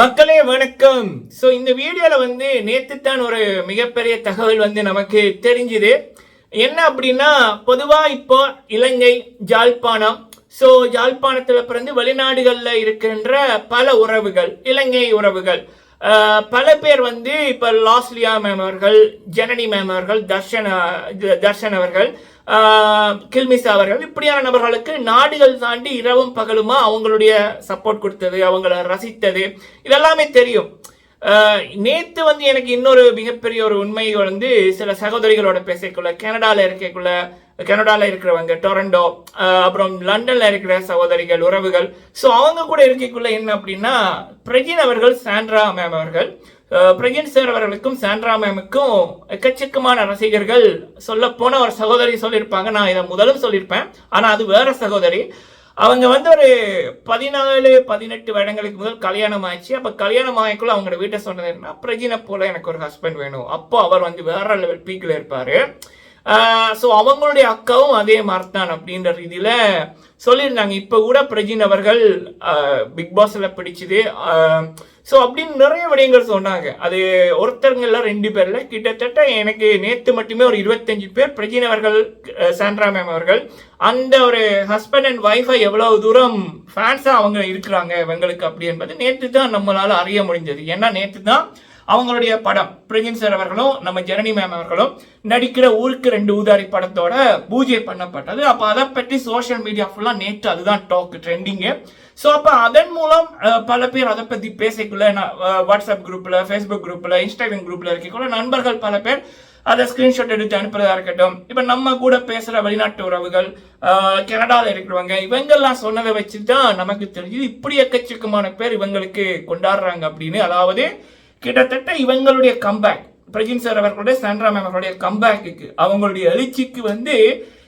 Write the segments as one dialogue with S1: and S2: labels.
S1: மக்களே வணக்கம். ஸோ இந்த வீடியோவில் வந்து நேற்று தான் ஒரு மிகப்பெரிய தகவல் வந்து நமக்கு தெரிஞ்சுது. என்ன அப்படின்னா பொதுவாக இப்போ இலங்கை ஜாழ்ப்பாணம். ஸோ ஜாழ்ப்பாணத்தில் பிறந்து வெளிநாடுகளில் இருக்கின்ற பல உறவுகள் இலங்கை உறவுகள். பல பேர் வந்து இப்போ லாஸ்லியா மேம் அவர்கள் ஜனனி மேம் அவர்கள் தர்ஷன் தர்ஷன் அவர்கள் கில்மிஸ் அவர்கள் இப்படியான நபர்களுக்கு நாடுகள் தாண்டி இரவும் பகலுமா அவங்களுடைய சப்போர்ட் கொடுத்தது அவங்கள ரசித்தது இதெல்லாமே தெரியும். நேற்று நேத்து வந்து எனக்கு இன்னொரு மிகப்பெரிய ஒரு உண்மை வந்து சில சகோதரிகளோட பேசக்குள்ள கனடால இருக்கக்குள்ள கனடால இருக்கிறவங்க டொரண்டோ அப்புறம் லண்டன்ல இருக்கிற சகோதரிகள் உறவுகள். ஸோ அவங்க கூட இருக்கக்குள்ள என்ன அப்படின்னா பிரஜின் அவர்கள் சாண்ட்ரா மேம் அவர்கள் அஹ் சார் அவர்களுக்கும் சாண்ட்ரா மேமுக்கும் எக்கச்சக்கமான ரசிகர்கள் சொல்ல போன ஒரு சகோதரி சொல்லியிருப்பாங்க. நான் இதை முதலும் சொல்லியிருப்பேன். ஆனால் அது வேற சகோதரி. அவங்க வந்து ஒரு பதினாலு பதினெட்டு வருடங்களுக்கு முதல் கல்யாணம் ஆயிடுச்சு. அப்போ கல்யாணம் ஆகிக்குள்ள அவங்களோட வீட்டை சொன்னது என்ன? பிரஜினை போல எனக்கு ஒரு ஹஸ்பண்ட் வேணும். அப்போ அவர் வந்து வேற லெவல் பீக்கில் இருப்பார். ஸோ அவங்களுடைய அக்காவும் அதே மாதிரி தான் அப்படின்ற ரீதியில் சொல்லியிருந்தாங்க. இப்போ கூட பிரஜின் அவர்கள் பிக் பாஸில் பிடிச்சது. ஸோ அப்படின்னு நிறைய விடயங்கள் சொன்னாங்க. அது ஒருத்தருங்கள ரெண்டு பேரில். கிட்டத்தட்ட எனக்கு நேற்று மட்டுமே ஒரு இருபத்தஞ்சு பேர் பிரஜின் அவர்கள் சாண்ட்ரா மேம் அவர்கள். அந்த ஒரு ஹஸ்பண்ட் அண்ட் ஒய்ஃபை எவ்வளவு தூரம் ஃபேன்ஸாக அவங்க இருக்கிறாங்க இவங்களுக்கு அப்படி என்பது நேற்று தான் நம்மளால் அறிய முடிஞ்சது. ஏன்னா நேற்று தான் அவங்களுடைய படம் பிரவீன் சார் அவர்களும் நம்ம ஜனனி மேம் அவர்களும் நடிக்கிற ஊருக்கு ரெண்டு ஊதாரி படத்தோட பூஜை பண்ணப்பட்டது. அப்போ அதை பற்றி சோஷியல் மீடியா ஃபுல்லாக நேற்று அதுதான் டாக் ட்ரெண்டிங்கு ஸோ அப்போ அதன் மூலம் பல பேர் அதை பற்றி பேசிக்குள்ள வாட்ஸ்அப் குரூப்பில் ஃபேஸ்புக் குரூப்பில் இன்ஸ்டாகிராம் குரூப்பில் இருக்கக்குள்ள நண்பர்கள் பல பேர் அதை ஸ்கிரீன்ஷாட் எடுத்து அனுப்புறதா இருக்கட்டும். இப்போ நம்ம கூட பேசுகிற வெளிநாட்டு உறவுகள் கனடாவில் இருக்கிறவங்க இவங்கெல்லாம் சொன்னதை வச்சு தான் நமக்கு தெரிஞ்சது இப்படி எக்கச்சக்கமான பேர் இவங்களுக்கு கொண்டாடுறாங்க அப்படின்னு. அதாவது கிட்டத்தட்ட இவங்களுடைய கம்பேக் பிரஜின் சார் அவர்களுடைய சாண்ட்ரா மேம் அவர்களுடைய கம்பேக்கு அவங்களுடைய எழுச்சிக்கு வந்து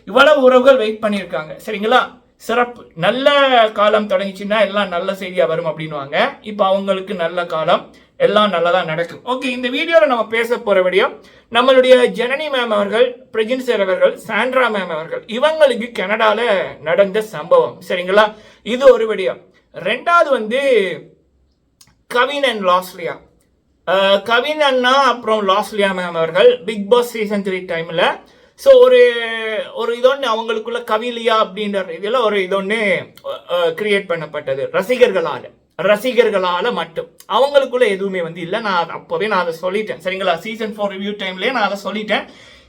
S1: இவ்வளவு உறவுகள் வெயிட் பண்ணியிருக்காங்க. சரிங்களா? சிறப்பு. நல்ல காலம் தொடங்கிச்சுன்னா எல்லாம் நல்ல செய்தியாக வரும் அப்படின்னுவாங்க. இப்போ அவங்களுக்கு நல்ல காலம் எல்லாம் நல்லதாக நடக்கும். ஓகே இந்த வீடியோவில் நம்ம பேச போகிற விடியம் நம்மளுடைய ஜனனி மேம் அவர்கள் பிரஜின் சார் அவர்கள் சாண்ட்ரா மேம் அவர்கள் இவங்களுக்கு கனடாவில் நடந்த சம்பவம். சரிங்களா? இது ஒரு விடியம். ரெண்டாவது வந்து கவின் அண்ட் லாஸ்லியா கவின் அண்ணா அப்புறம் லாஸ்லியா மேம் அவர்கள் பிக் பாஸ் சீசன் த்ரீ டைமில் ஸோ ஒரு ஒரு இதொன்று அவங்களுக்குள்ள கவிலியா அப்படின்ற இதில் ஒரு இதொன்று கிரியேட் பண்ணப்பட்டது. ரசிகர்களால். ரசிகர்களால் மட்டும். அவங்களுக்குள்ள எதுவுமே வந்து இல்லை. நான் அதை- அப்போவே நான் அதை சொல்லிட்டேன். சரிங்களா? சீசன் ஃபோர் ரிவ்யூ டைம்லேயே நான் அதை சொல்லிட்டேன்.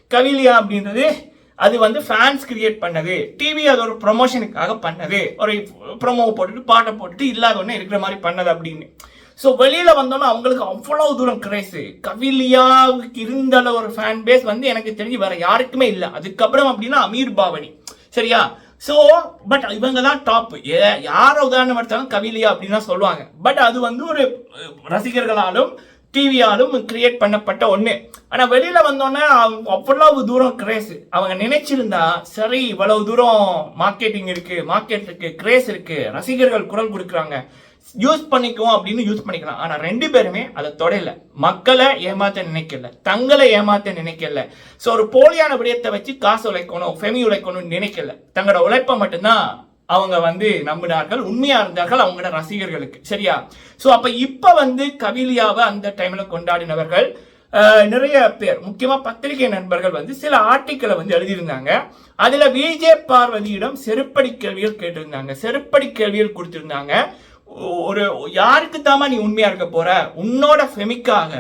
S1: கவிலியா அப்படின்றது அது வந்து ஃபேன்ஸ் கிரியேட் பண்ணது. டிவி அது ஒரு ப்ரொமோஷனுக்காக பண்ணது. ஒரு ப்ரொமோ போட்டுட்டு பாட்டை போட்டுட்டு இல்லாத ஒன்று இருக்கிற மாதிரி பண்ணது அப்படின்னு. ஸோ வெளியில் வந்தோன்னா அவங்களுக்கு அவ்வளவு தூரம் கிரேஸு கவிலியாவுக்கு இருந்த ஒரு ஃபேன் பேஸ் வந்து எனக்கு தெரிஞ்சு வேற யாருக்குமே இல்லை. அதுக்கப்புறம் அப்படின்னா அமீர் பாவனி. சரியா? ஸோ பட் இவங்க தான் டாப் யாரை உதாரணம் எடுத்தாலும் கவிலியா அப்படின்னு தான் சொல்லுவாங்க. பட் அது வந்து ஒரு ரசிகர்களாலும் டிவியாலும் கிரியேட் பண்ணப்பட்ட ஒன்று ஆனால் வெளியில் வந்தோன்னே அவங்க அவ்வளவு தூரம் கிரேஸ் அவங்க நினைச்சிருந்தா சரி இவ்வளவு தூரம் மார்க்கெட்டிங் இருக்குது மார்க்கெட் இருக்குது கிரேஸ் இருக்குது ரசிகர்கள் குரல் கொடுக்குறாங்க. யூஸ் பண்ணிக்குவோம் அப்படின்னு யூஸ் பண்ணிக்கலாம். ஆனால் ரெண்டு பேருமே அதை தொடையில மக்களை ஏமாத்த நினைக்கல. தங்களை ஏமாத்த நினைக்கல. ஸோ ஒரு போலியான விடயத்தை வச்சு காசு உழைக்கணும் ஃபெமி உழைக்கணும்னு நினைக்கல. தங்களோட உழைப்பை மட்டும்தான் அவங்க வந்து நம்பினார்கள் உண்மையா இருந்தார்கள் அவங்களோட ரசிகர்களுக்கு. சரியா? ஸோ அப்ப இப்ப வந்து கவிலியாவை அந்த டைம்ல கொண்டாடினவர்கள் நிறைய பேர் முக்கியமா பத்திரிகை நண்பர்கள் வந்து சில ஆர்டிக்கலை வந்து எழுதியிருந்தாங்க. அதுல விஜய் பார்வதியிடம் செருப்படி கேள்விகள் கேட்டிருந்தாங்க. செருப்படி கேள்விகள் கொடுத்திருந்தாங்க. ஒரு யாருக்கு தாமா நீ உண்மையா இருக்க போற? உன்னோட ஃபெமிக்காக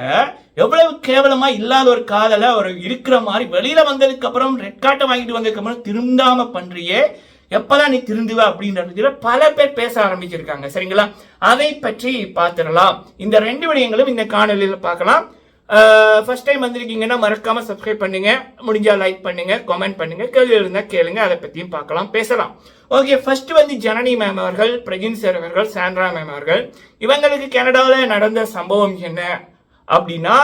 S1: எவ்வளவு கேவலமா இல்லாத ஒரு காதல ஒரு இருக்கிற மாதிரி வெளியில வந்ததுக்கு அப்புறம் ரெட் கார்ட்டை வாங்கிட்டு வந்ததுக்கு அப்புறம் திருந்தாம பண்றியே. எப்பதான் நீ திருந்துவ அப்படின்றதுல பல பேர் பேச ஆரம்பிச்சிருக்காங்க. சரிங்களா? அதை பற்றி பார்த்துடலாம். இந்த ரெண்டு விடயங்களும் இந்த காணொலியில் பார்க்கலாம். ஃபர்ஸ்ட் டைம் வந்திருக்கீங்கன்னா மறக்காம சப்ஸ்கிரைப் பண்ணுங்க. முடிஞ்சா லைக் பண்ணுங்க கமெண்ட் பண்ணுங்க. கேள்வி இருந்தால் கேளுங்க. அதை பத்தியும் பார்க்கலாம் பேசலாம். ஓகே ஃபர்ஸ்ட் வந்து ஜனனி மேம் அவர்கள் பிரஜின் சார் அவர்கள் சாண்ட்ரா மேம் அவர்கள். இவங்களுக்கு கனடாவில் நடந்த சம்பவம் என்ன அப்படின்னா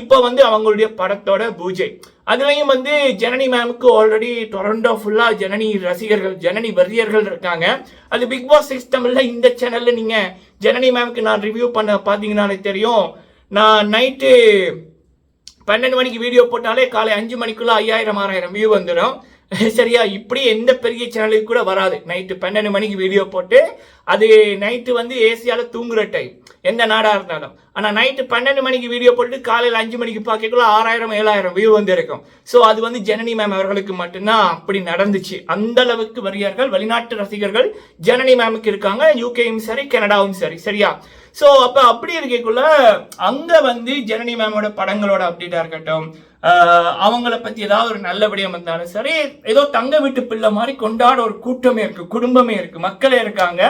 S1: இப்போ வந்து அவங்களுடைய படத்தோட பூஜை. அதுலேயும் வந்து ஜனனி மேமுக்கு ஆல்ரெடி டொரண்டோ ஃபுல்லாக ஜனனி ரசிகர்கள் ஜனனி வரியர்கள் இருக்காங்க. அது பிக் பாஸ் சிஸ்டம்ல இந்த சேனலில் நீங்கள் ஜனனி மேமுக்கு நான் ரிவ்யூ பண்ண பார்த்தீங்கன்னாலே தெரியும். நான் நைட்டு பன்னெண்டு மணிக்கு வீடியோ போட்டாலே காலை அஞ்சு மணிக்குள்ளே ஐயாயிரம் ஆறாயிரம் வியூ வந்துடும் சரியா? இப்படி எந்த பெரிய சேனலுக்கு கூட வராது. நைட்டு பன்னெண்டு மணிக்கு வீடியோ போட்டு அது நைட்டு வந்து ஏசியால தூங்குற டைம் எந்த நாடா இருந்தாலும். ஆனா நைட்டு பன்னெண்டு மணிக்கு வீடியோ போட்டு காலையில் அஞ்சு மணிக்கு பார்க்கக்குள்ள ஆறாயிரம் ஏழாயிரம் வியூ வந்து இருக்கும். ஸோ அது வந்து ஜனனி மேம் அவர்களுக்கு மட்டும்தான் அப்படி நடந்துச்சு. அந்த அளவுக்கு வரியார்கள் வெளிநாட்டு ரசிகர்கள் ஜனனி மேமுக்கு இருக்காங்க. யூகேயும் சரி கனடாவும் சரி. சரியா? ஸோ அப்போ அப்படி இருக்கக்குள்ள அங்கே வந்து ஜனனி மேமோட படங்களோட அப்டேட்டாக இருக்கட்டும் அவங்கள பற்றி ஏதாவது ஒரு நல்ல விடயம் இருந்தாலும் சரி ஏதோ தங்க வீட்டு பிள்ளை மாதிரி கொண்டாட ஒரு கூட்டமே இருக்கு குடும்பமே இருக்கு மக்களே இருக்காங்க.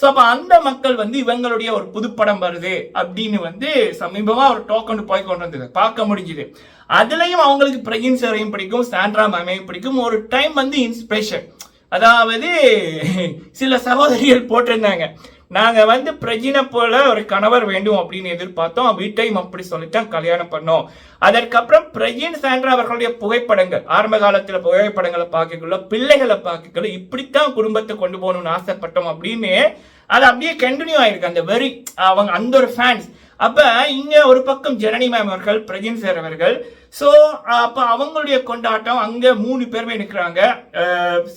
S1: ஸோ அப்போ அந்த மக்கள் வந்து இவங்களுடைய ஒரு புதுப்படம் வருது அப்படின்னு வந்து சமீபமாக ஒரு டோக்கன் போய் கொண்டு வந்தது. பார்க்க முடிஞ்சுது. அதுலேயும் அவங்களுக்கு பிரகின் சாரையும் பிடிக்கும் சாண்ட்ரா மேமையும் பிடிக்கும். ஒரு டைம் வந்து இன்ஸ்பிரேஷன் அதாவது சில சகோதரிகள் போட்டிருந்தாங்க. நாங்கள் வந்து பிரஜினை போல ஒரு கணவர் வேண்டும் அப்படின்னு எதிர்பார்த்தோம். வீட்டையும் அப்படி சொல்லித்தான் கல்யாணம் பண்ணோம். அதற்கப்புறம் பிரஜின் சாண்ட்ரா அவர்களுடைய புகைப்படங்கள் ஆரம்ப காலத்தில் புகைப்படங்களை பார்க்கக்குள்ள பிள்ளைகளை பார்க்கக்குள்ள இப்படித்தான் குடும்பத்தை கொண்டு போகணும்னு ஆசைப்பட்டோம் அப்படின்னு அது அப்படியே கண்டினியூ ஆயிருக்கு. அந்த வெறி அவங்க அந்த ஒரு ஃபேன்ஸ் அப்ப இங்க ஒரு பக்கம் ஜனனி மேம் அவர்கள் பிரஜின் சார் அவர்கள். ஸோ அப்ப அவங்களுடைய கொண்டாட்டம் அங்க மூணு பேருமே நிற்கிறாங்க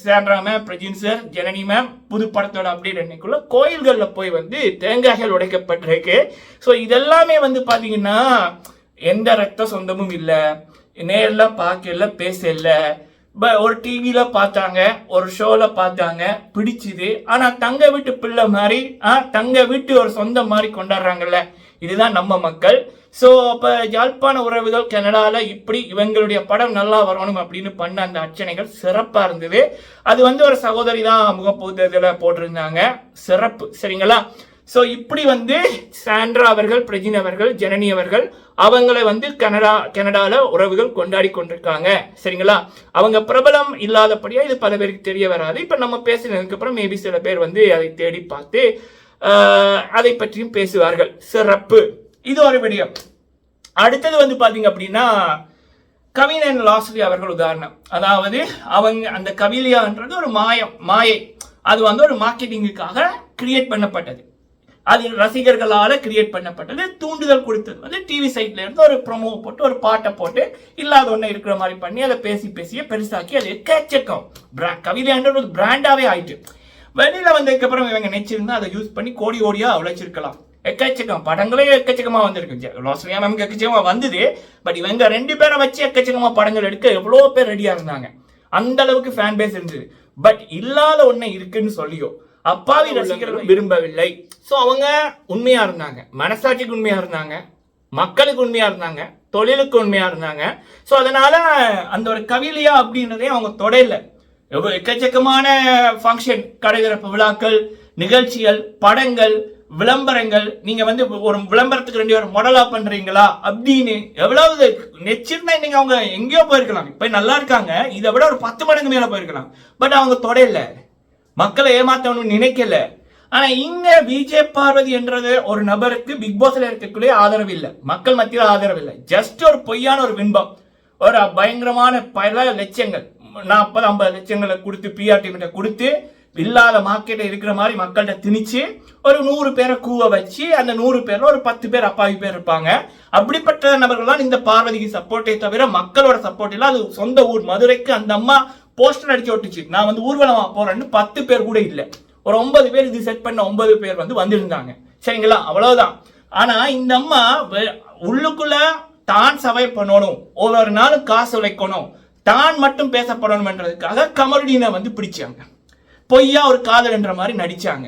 S1: Sandra ma'am Prajin sir Janani ma'am புது படத்தோட அப்டேட் அன்னைக்குள்ள கோயில்கள்ல போய் வந்து தேங்காய்கள் உடைக்கப்பட்டிருக்கு. ஸோ இதெல்லாமே வந்து பாத்தீங்கன்னா எந்த ரத்த சொந்தமும் இல்லை. நேரில் பார்க்கல பேசல. ஒரு டிவியில பார்த்தாங்க ஒரு ஷோல பார்த்தாங்க பிடிச்சது. ஆனா தங்க வீட்டு பிள்ளை மாதிரி ஆ தங்க வீட்டு ஒரு சொந்தம் மாதிரி கொண்டாடுறாங்கல்ல இதுதான் நம்ம மக்கள். ஸோ அப்போ யாழ்ப்பாண உறவுகள் கனடாவில் இப்படி இவங்களுடைய படம் நல்லா வரணும் அப்படின்னு பண்ண அந்த அர்ச்சனைகள் சிறப்பாக இருந்தது. அது வந்து ஒரு சகோதரி தான் முகப்பூதத்தில் போட்டிருந்தாங்க. சிறப்பு. சரிங்களா? ஸோ இப்படி வந்து சாண்ட்ரா அவர்கள் பிரஜின் அவர்கள் ஜனனி அவர்கள் அவங்களை வந்து கனடா கனடாவில் உறவுகள் கொண்டாடி கொண்டிருக்காங்க. சரிங்களா? அவங்க பிரபலம் இல்லாதபடியாக இது பல பேருக்கு தெரிய வராது. இப்போ நம்ம பேசினதுக்கு அப்புறம் மேபி சில பேர் வந்து அதை தேடி பார்த்து அதை பற்றியும் பேசுவார்கள். சிறப்பு. இது ஒரு விடயம் அடுத்தது வந்து பார்த்தீங்க அப்படின்னா கவிஞன் லாஸ்லி அவர்கள் உதாரணம். அதாவது அவங்க அந்த கவிலியான்றது ஒரு மாயம் மாயை. அது வந்து ஒரு மார்க்கெட்டிங்குக்காக கிரியேட் பண்ணப்பட்டது. அது ரசிகர்களால் கிரியேட் பண்ணப்பட்டது தூண்டுதல் கொடுத்தது. வந்து டிவி சைட்ல இருந்து ஒரு ப்ரொமோ போட்டு ஒரு பாட்டை போட்டு இல்லாத ஒன்று இருக்கிற மாதிரி பண்ணி அதை பேசி பேசியே பெருசாக்கி அது எக்கச்சக்கம் Bra- கவிதைன்ற ஒரு பிராண்டாவே ஆயிட்டு. வெளியில வந்ததுக்கு அப்புறம் இவங்க நினைச்சிருந்தா அதை யூஸ் பண்ணி கோடி கோடியா உழைச்சிருக்கலாம். எக்கச்சக்கம் படங்களே எக்கச்சக்கமா வந்திருக்கு. லாஸ்லியா மேம்க்கு எக்கச்சக்கமா வந்தது. பட் இவங்க ரெண்டு பேரை வச்சு எக்கச்சக்கமா படங்கள் எடுக்க எவ்வளோ பேர் ரெடியா இருந்தாங்க. அந்த அளவுக்கு ஃபேன் பேஸ் இருந்தது. பட் இல்லாத ஒண்ணு இருக்குன்னு சொல்லியோ அப்பாவி ரசிகர்கள் விரும்பவில்லை. ஸோ அவங்க உண்மையா இருந்தாங்க. மனசாட்சிக்கு உண்மையா இருந்தாங்க. மக்களுக்கு உண்மையா இருந்தாங்க. தொழிலுக்கு உண்மையா இருந்தாங்க. ஸோ அதனால அந்த ஒரு கவிலியா அப்படின்றதே அவங்க தொடையில. எக்கச்சக்கமான ஃபங்க்ஷன் கடை திறப்பு விழாக்கள் நிகழ்ச்சிகள் படங்கள் விளம்பரங்கள். நீங்க வந்து ஒரு விளம்பரத்துக்கு ரெண்டு பேரும் மாடலா பண்றீங்களா அப்படின்னு எவ்வளவு நெச்சிருந்தா இன்னைக்கு அவங்க எங்கேயோ போயிருக்கலாம். இப்ப நல்லா இருக்காங்க. இதை விட ஒரு பத்து மடங்கு மேல போயிருக்கலாம். பட் அவங்க தொடையில. மக்களை ஏமாத்தணும்னு நினைக்கல. ஆனா இங்க விஜய் பார்வதி என்றது ஒரு நபருக்கு பிக் பாஸ்ல இருக்கக்கூடிய ஆதரவு இல்லை. மக்கள் மத்தியில் ஆதரவு இல்லை. ஜஸ்ட் ஒரு பொய்யான ஒரு பின்பம் ஒரு பயங்கரமான பல லட்சங்கள் நாற்பது ஐம்பது லட்சங்களை கொடுத்து பிஆர் கொடுத்து இல்லாத மார்க்கெட்டை இருக்கிற மாதிரி மக்கள்கிட்ட திணிச்சு ஒரு நூறு பேரை கூவ வச்சு அந்த நூறு பேர்ல ஒரு பத்து பேர் அப்பாவி பேர் இருப்பாங்க. அப்படிப்பட்ட நபர்கள் தான் இந்த பார்வதிக்கு சப்போர்ட்டே தவிர மக்களோட சப்போர்ட் இல்லை. அது சொந்த ஊர் மதுரைக்கு அந்த அம்மா போஸ்டர் அடிச்சு விட்டுச்சு. நான் வந்து ஊர்வலமா போறேன்னு பத்து பேர் கூட இல்லை. ஒரு ஒன்பது பேர் இது செட் பண்ண ஒன்பது பேர் வந்து வந்திருந்தாங்க. சரிங்களா? அவ்வளவுதான். ஆனா இந்த அம்மா உள்ளுக்குள்ள தான் சவை பண்ணணும். ஒவ்வொரு நாளும் காசு உழைக்கணும். தான் மட்டும் பேசப்படணும்ன்றதுக்காக கமருடீனை வந்து பிடிச்சாங்க. பொய்யா ஒரு காதல் என்ற மாதிரி நடிச்சாங்க.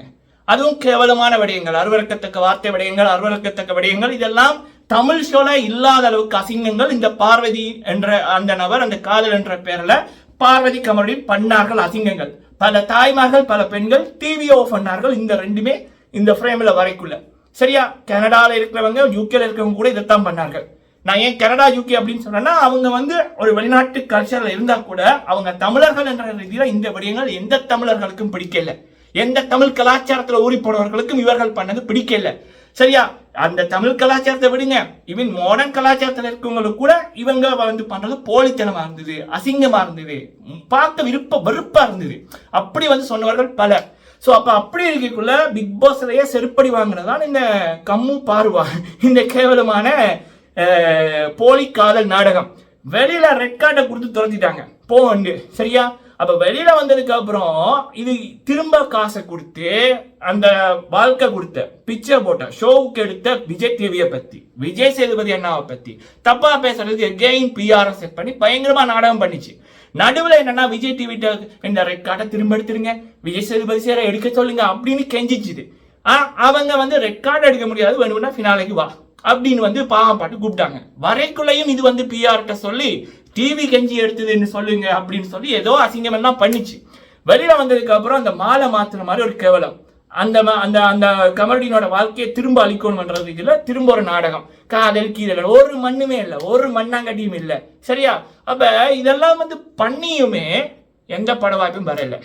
S1: அதுவும் கேவலமான விடயங்கள் அருவருக்கத்தக்க வார்த்தை விடயங்கள் அருவருக்கத்தக்க விடயங்கள் இதெல்லாம் தமிழ் ஷோல இல்லாத அளவுக்கு அசிங்கங்கள். இந்த பார்வதி என்ற அந்த நபர் அந்த காதல் என்ற பேரில் பார்வதி கமருடன் பண்ணார்கள் அசிங்கங்கள். பல தாய்மார்கள் பல பெண்கள் டிவி பண்ணார்கள் இந்த ரெண்டுமே இந்த ஃப்ரேம்ல வரைக்குள்ள. சரியா? கனடால இருக்கிறவங்க யூகேல இருக்கிறவங்க கூட இதைத்தான் பண்ணார்கள். நான் ஏன் கனடா யூகே அப்படின்னு சொன்னேன்னா அவங்க வந்து ஒரு வெளிநாட்டு கல்ச்சர்ல இருந்தால் கூட அவங்க தமிழர்கள் என்ற ரீதியில் இந்த விடயங்கள் எந்த தமிழர்களுக்கும் பிடிக்கல. எந்த தமிழ் கலாச்சாரத்தில் ஊறி போனவர்களுக்கும் இவர்கள் பண்ணது பிடிக்கல. சரியா? அந்த தமிழ் கலாச்சாரத்தை விடுங்க. இவன் மாடர்ன் கலாச்சாரத்தில் இருக்கவங்களுக்கு கூட இவங்க வந்து பண்றது போலித்தனமா இருந்தது அசிங்கமா இருந்தது பார்க்க விருப்ப வெறுப்பா இருந்தது. அப்படி வந்து சொன்னவர்கள் பலர். ஸோ அப்போ அப்படி இருக்கக்குள்ள பிக் பாஸ்லயே செருப்படி வாங்கினதான் இந்த கம்மு பார்வா. இந்த கேவலமான போலி காதல் நாடகம். வெளியில ரெட் கார்டை கொடுத்து துரத்திட்டாங்க. போண்டு சரியா? அப்போ வெளியில் வந்ததுக்கு அப்புறம் இது திரும்ப காசை கொடுத்து அந்த வாழ்க்கை கொடுத்த பிக்சர் போட்ட ஷோவுக்கு எடுத்த விஜய் டிவியை பற்றி விஜய் சேதுபதி அண்ணாவை பற்றி தப்பாக பேசுறது எகெயின் பிஆர்எஸ் செட் பண்ணி பயங்கரமாக நாடகம் பண்ணிச்சு. நடுவில் என்னன்னா விஜய் டிவி இந்த ரெட் கார்டை திரும்ப எடுத்துருங்க விஜய் சேதுபதி சேர எடுக்க சொல்லுங்க அப்படின்னு கெஞ்சிச்சுது. அவங்க வந்து ரெட் கார்டு எடுக்க முடியாது. வேணும்னா ஃபினாலைக்கு வா. அப்படின்னு வந்து பாவம் பாட்டு கூப்பிட்டாங்க. வரைக்குள்ளையும் இது வந்து பிஆர்கிட்ட சொல்லி டிவி கெஞ்சி எடுத்ததுன்னு சொல்லுங்க அப்படின்னு சொல்லி ஏதோ அசிங்கம் எல்லாம் பண்ணிச்சு. வெளியில வந்ததுக்கு அப்புறம் அந்த மாலை மாத்துன மாதிரி ஒரு கேவலம். அந்த ம- அந்த அந்த கமர்டினோட வாழ்க்கையை திரும்ப அழிக்கணும்ன்றதுக்கு இல்ல திரும்ப ஒரு நாடகம். காதல் கீதல் ஒரு மண்ணுமே இல்லை ஒரு மண்ணாங்கட்டியும் இல்லை. சரியா? அப்ப இதெல்லாம் வந்து பண்ணியுமே எந்த பட வாய்ப்பும் வரல.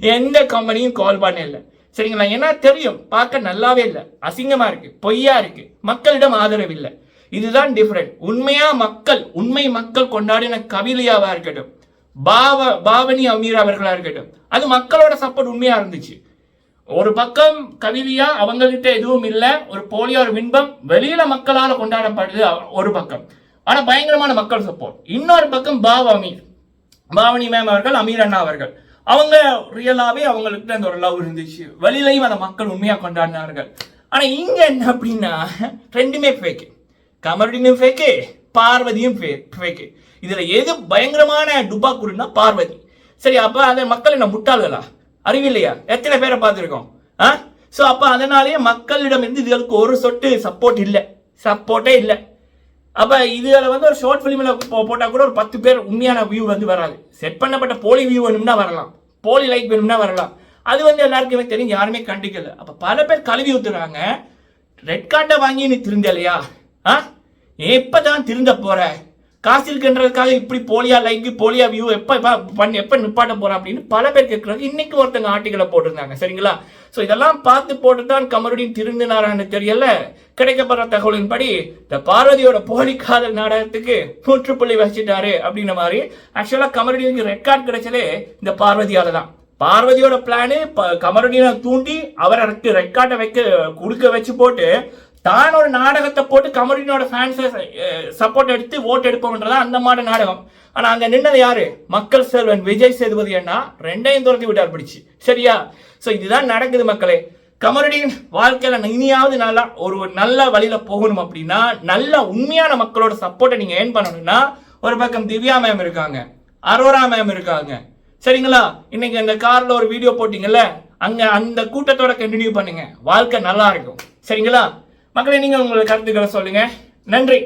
S1: எந்த கம்பெனியும் கால் பண்ணல. இல்லை சரிங்களா? ஏன்னா தெரியும் பார்க்க நல்லாவே இல்லை. அசிங்கமா இருக்கு பொய்யா இருக்கு. மக்களிடம் ஆதரவு இல்லை. இதுதான் டிஃப்ரெண்ட் உண்மையா மக்கள் உண்மை மக்கள் கொண்டாடின கபிலியாவா இருக்கட்டும் பாவ பாவனி அமீர் அவர்களா இருக்கட்டும் அது மக்களோட சப்போர்ட் உண்மையா இருந்துச்சு. ஒரு பக்கம் கவிதையா அவங்ககிட்ட எதுவும் இல்லை ஒரு போலியோ ஒரு பின்பம் வெளியில மக்களால் கொண்டாடப்படுது ஒரு பக்கம். ஆனா பயங்கரமான மக்கள் சப்போர்ட் இன்னொரு பக்கம் பாவ அமீர். பாவனி மேம் அவர்கள் அமீர் அண்ணா அவர்கள். அவங்க ரியலாவே அவங்களுக்கு அந்த ஒரு லவ் இருந்துச்சு. வெளியிலையும் அந்த மக்கள் உண்மையா கொண்டாடினார்கள். ஆனா இங்க என்ன அப்படின்னா ரெண்டுமே ஃபேக்கு கமருடினும் ஃபேக்கு பார்வதியும் ஃபேக்கு. இதில் எது பயங்கரமான டுபாக்குருன்னா பார்வதி. சரி அப்போ அதை மக்கள் என்ன முட்டாள்களா? அறிவில்லையா எத்தனை பேரை பார்த்துருக்கோம்? ஆ? ஸோ அப்போ அதனாலேயே மக்களிடம் இருந்து இதுகளுக்கு ஒரு சொட்டு சப்போர்ட் இல்லை. சப்போர்ட்டே இல்லை. அப்போ இதில் வந்து ஒரு ஷார்ட் ஃபிலிமில் போட்டால் கூட ஒரு பத்து பேர் உண்மையான வியூ வந்து வராது. செட் பண்ணப்பட்ட போலி வியூ வேணும்னா வரலாம். போலி லைக் வேணும்னா வரலாம். அது வந்து எல்லாருக்குமே தெரியும் யாருமே கண்டிக்கல. அப்போ பல பேர் கழுவி ஊத்துறாங்க. ரெட் கார்டை வாங்கி நீ திருந்தலையா? ஆ? எப்பதான் திருந்த போற? காசு இருக்குன்றதுக்காக இப்படி போலியா லைக் போலியா வியூ எப்போ பண்ணி எப்போ நிப்பாட்ட போற அப்படின்னு பல பேர் கேட்குறாங்க. இன்னைக்கு ஒருத்தங்க ஆர்டிகளை போட்டிருந்தாங்க சரிங்களா? சோ இதெல்லாம் பார்த்து போட்டு தான் கமருடின் திருந்தினாரான்னு தெரியல. கிடைக்கப்படுற தகவலின்படி இந்த பார்வதியோட போலி காதல் நாடகத்துக்கு முற்றுப்புள்ளி வச்சிட்டாரு அப்படின்ற மாதிரி ஆக்சுவலா கமருடினுக்கு ரெக்கார்ட் கிடைச்சதே இந்த பார்வதியால தான் பார்வதியோட பிளானு கமருடினை தூண்டி அவரை ரெக்கார்டை வைக்க கொடுக்க வச்சு போட்டு தான் ஒரு நாடகத்தை போட்டு கமருடினோட ஃபேன்ஸை சப்போர்ட் எடுத்து ஓட் எடுப்போம்ன்றதா அந்த மாதிரி நாடகம். ஆனால் அங்கே நின்னது யாரு? மக்கள் செல்வன் விஜய் சேதுபதி அண்ணா. ரெண்டையும் துரத்தி விட்டார் பிடிச்சி. சரியா? ஸோ இதுதான் நடக்குது மக்களே. கமருடியின் வாழ்க்கையில் இனியாவது நல்லா ஒரு நல்ல வழியில் போகணும் அப்படின்னா நல்ல உண்மையான மக்களோட சப்போர்ட்டை நீங்கள் ஏன் பண்ணணும்னா ஒரு பக்கம் திவ்யா மேம் இருக்காங்க. அரோரா மேம் இருக்காங்க. சரிங்களா? இன்னைக்கு அந்த காரில் ஒரு வீடியோ போட்டிங்கல்ல அங்கே அந்த கூட்டத்தோட கண்டினியூ பண்ணுங்க. வாழ்க்கை நல்லா இருக்கும். சரிங்களா? மக்களை நீங்கள் உங்களுடைய கருத்துக்களை சொல்லுங்க. நன்றி.